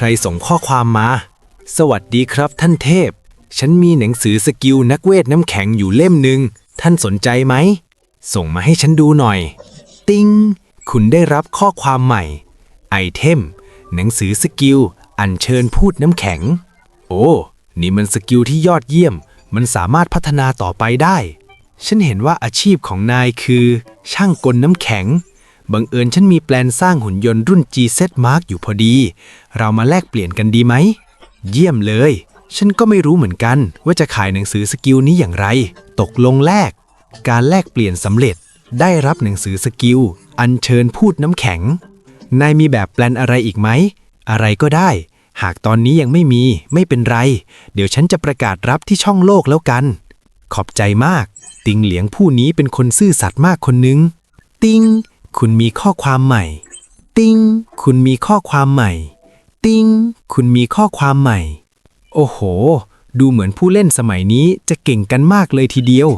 ใครส่งข้อความมา สวัสดีครับท่านเทพ ฉันมีหนังสือสกิลนักเวทน้ำแข็งอยู่เล่มหนึ่ง ท่านสนใจไหม ส่งมาให้ฉันดูหน่อย ติงคุณได้รับข้อความใหม่ ไอเทม หนังสือสกิล อัญเชิญพูดน้ำแข็ง โอ้ นี่มันสกิลที่ยอดเยี่ยม มันสามารถพัฒนาต่อไปได้ ฉันเห็นว่าอาชีพของนายคือ ช่างกลน้ำแข็ง บังเอิญฉันมีแปลนสร้างหุ่นยนต์รุ่น GZ Mark อยู่พอดี เรามาแลกเปลี่ยนกันดีไหม เยี่ยมเลย ฉันก็ไม่รู้เหมือนกัน ว่าจะขายหนังสือสกิลนี้อย่างไร ตกลงแลก การแลกเปลี่ยนสำเร็จ ได้รับหนังสือสกิล อัญเชิญพูดน้ำแข็ง นายมีแบบแปลนอะไรอีกไหม อะไรก็ได้ หากตอนนี้ยังไม่มี ไม่เป็นไร เดี๋ยวฉันจะประกาศรับที่ช่องโลกแล้วกัน ขอบใจมาก ติงเหลียงผู้นี้เป็นคนซื่อสัตย์มากคนนึง ติง คุณมีข้อความใหม่ ติ้ง คุณมีข้อความใหม่ ติ้ง คุณมีข้อความใหม่ โอ้โห ดูเหมือนผู้เล่นสมัยนี้จะเก่งกันมากเลยทีเดียว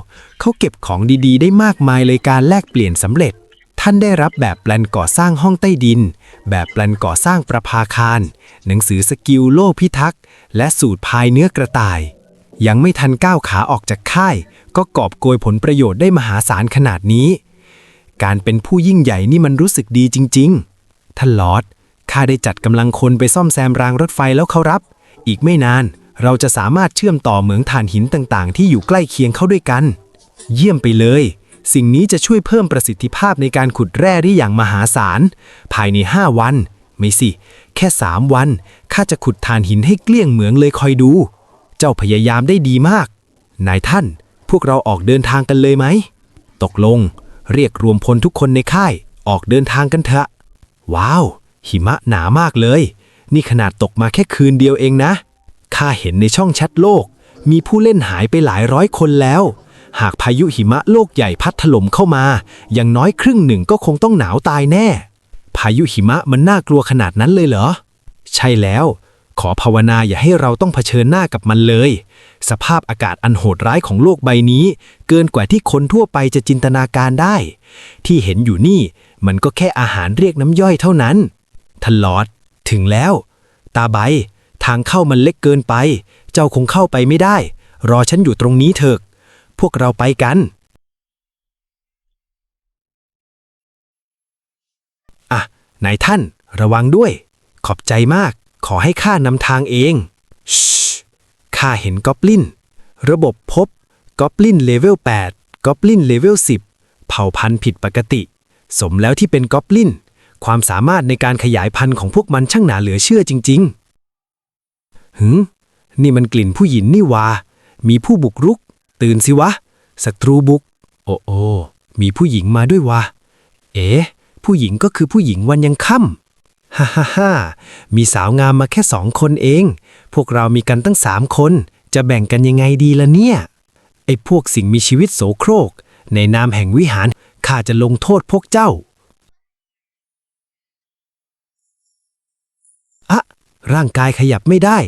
เขาเก็บของดีๆ ได้มากมายเลยการแลกเปลี่ยนสำเร็จ ท่านได้รับแบบแปลนก่อสร้างห้องใต้ดิน แบบแปลนก่อสร้างประภาคาร หนังสือสกิลโลพิทักษ์ และสูตรพายเนื้อกระต่าย ยังไม่ทันก้าวขาออกจากค่าย ก็กอบโกยผลประโยชน์ได้มหาศาลขนาดนี้ การเป็นผู้ยิ่งใหญ่นี่มันรู้สึกดีจริง ๆ ท่านลอดข้าได้จัดกำลังคนไปซ่อมแซมรางรถไฟแล้วเขารับ อีกไม่นานเราจะสามารถเชื่อมต่อเหมืองถ่านหินต่างๆ ที่อยู่ใกล้เคียงเข้าด้วยกัน เยี่ยมไปเลย สิ่งนี้จะช่วยเพิ่มประสิทธิภาพในการขุดแร่ได้อย่างมหาศาล ภายใน 5 วัน ไม่สิ แค่ 3 วันข้าจะขุดถ่านหินให้เกลี้ยงเหมืองเลยคอยดู เจ้าพยายามได้ดีมาก นายท่าน พวกเราออกเดินทางกันเลยไหม ตกลง เรียกรวมพลทุกคนในค่าย ออกเดินทางกันเถอะ ว้าว หิมะหนามากเลย นี่ขนาดตกมาแค่คืนเดียวเองนะ ข้าเห็นในช่องแชทโลก มีผู้เล่นหายไปหลายร้อยคนแล้ว หากพายุหิมะโลกใหญ่พัดถล่มเข้ามา อย่างน้อยครึ่งหนึ่งก็คงต้องหนาวตายแน่ พายุหิมะมันน่ากลัวขนาดนั้นเลยเหรอ ใช่แล้ว ขอภาวนาอย่าให้เราต้องเผชิญหน้ากับมันเลย สภาพอากาศอันโหดร้ายของโลกใบนี้ เกินกว่าที่คนทั่วไปจะจินตนาการได้ ที่เห็นอยู่นี่มันก็แค่อาหารเรียกน้ำย่อยเท่านั้นทลอด ถึงแล้ว ตาใบ ทางเข้ามันเล็กเกินไป เจ้าคงเข้าไปไม่ได้ รอฉันอยู่ตรงนี้เถอะ พวกเราไปกัน อะนายท่าน ระวังด้วย ขอบใจมาก ขอให้ข้านำทางเองชข้าเห็นกอบลิน ระบบพบกอบลินเลเวล8กอบลินเลเวล10 เผ่าพันธุ์ผิดปกติ สมแล้วที่เป็นกอบลิน ความสามารถในการขยายพันธุ์ของพวกมันช่างหนาเหลือเชื่อจริง ๆหืมนี่มันกลิ่นผู้หญิงนี่วา มีผู้บุกรุก ตื่นสิวะ ศัตรูบุก โอ้โอ มีผู้หญิงมาด้วยวะ เอ๋ผู้หญิงก็คือผู้หญิงวันยังค่ำ ฮ่าฮ่าฮ่ามีสาวงามมาแค่สองคนเอง พวกเรามีกันตั้งสามคน จะแบ่งกันยังไงดีล่ะเนี่ย ไอ้พวกสิ่งมีชีวิตโสโครก ในนามแห่งวิหาร ข้าจะลงโทษพวกเจ้า อะ ร่างกายขยับไม่ได้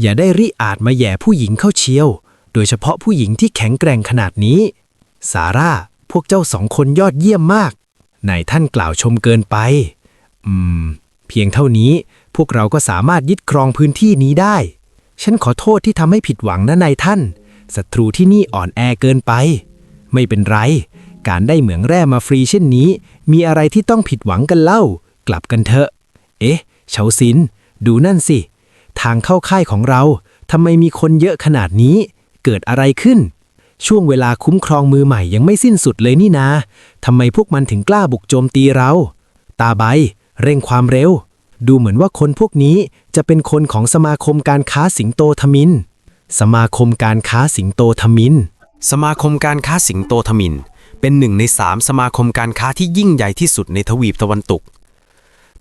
อย่าได้ริอาจมาแย่ผู้หญิงเข้าเชียว โดยเฉพาะผู้หญิงที่แข็งแกร่งขนาดนี้สาร่า พวกเจ้าสองคนยอดเยี่ยมมาก นายท่านกล่าวชมเกินไป อืม เพียงเท่านี้พวกเราก็สามารถยึดครองพื้นที่นี้ได้ ฉันขอโทษที่ทำให้ผิดหวังนะนายท่าน ศัตรูที่นี่อ่อนแอเกินไป ไม่เป็นไร การได้เหมืองแร่มาฟรีเช่นนี้ มีอะไรที่ต้องผิดหวังกันเล่า กลับกันเถอะ เอ๊ะ เฉาซิน ดูนั่นสิ ทางเข้าค่ายของเราทำไมมีคนเยอะขนาดนี้ เกิดอะไรขึ้น ช่วงเวลาคุ้มครองมือใหม่ยังไม่สิ้นสุดเลยนี่นาทำไมพวกมันถึงกล้าบุกโจมตีเรา ตาใบ เร่งความเร็ว ดูเหมือนว่าคนพวกนี้จะเป็นคนของสมาคมการค้าสิงโตทมิน สมาคมการค้าสิงโตทมิน สมาคมการค้าสิงโตทมิน เป็นหนึ่งในสามสมาคมการค้าที่ยิ่งใหญ่ที่สุดในทวีปตะวันตก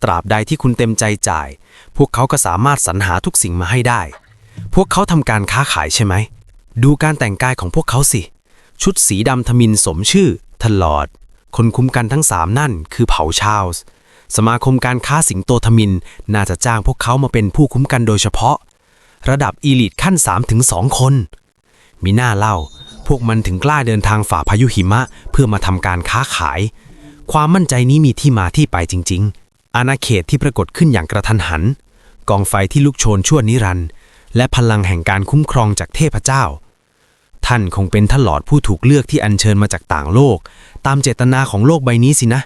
ตราบใดที่คุณเต็มใจจ่าย พวกเขาก็สามารถสรรหาทุกสิ่งมาให้ได้ พวกเขาทำการค้าขายใช่ไหม ดูการแต่งกายของพวกเขาสิ ชุดสีดำทมินสมชื่อทลอด คนคุ้มกันทั้งสามนั่นคือเผ่าชาวส์สมาคมการค้าสิงโตทมินน่าจะจ้างพวกเขามาเป็นผู้คุ้มกันโดยเฉพาะ ระดับอีลิทขั้น 3-2คน มีหน้าเล่า พวกมันถึงกล้าเดินทางฝ่าพายุหิมะเพื่อมาทำการค้าขาย ความมั่นใจนี้มีที่มาที่ไปจริง ๆ อาณาเขตที่ปรากฏขึ้นอย่างกระทันหัน กองไฟที่ลุกโชนชั่วนิรันดร์ และพลังแห่งการคุ้มครองจากเทพเจ้า ท่านคงเป็นท่านหลอดผู้ถูกเลือกที่อัญเชิญมาจากต่างโลก ตามเจตนาของโลกใบนี้สินะ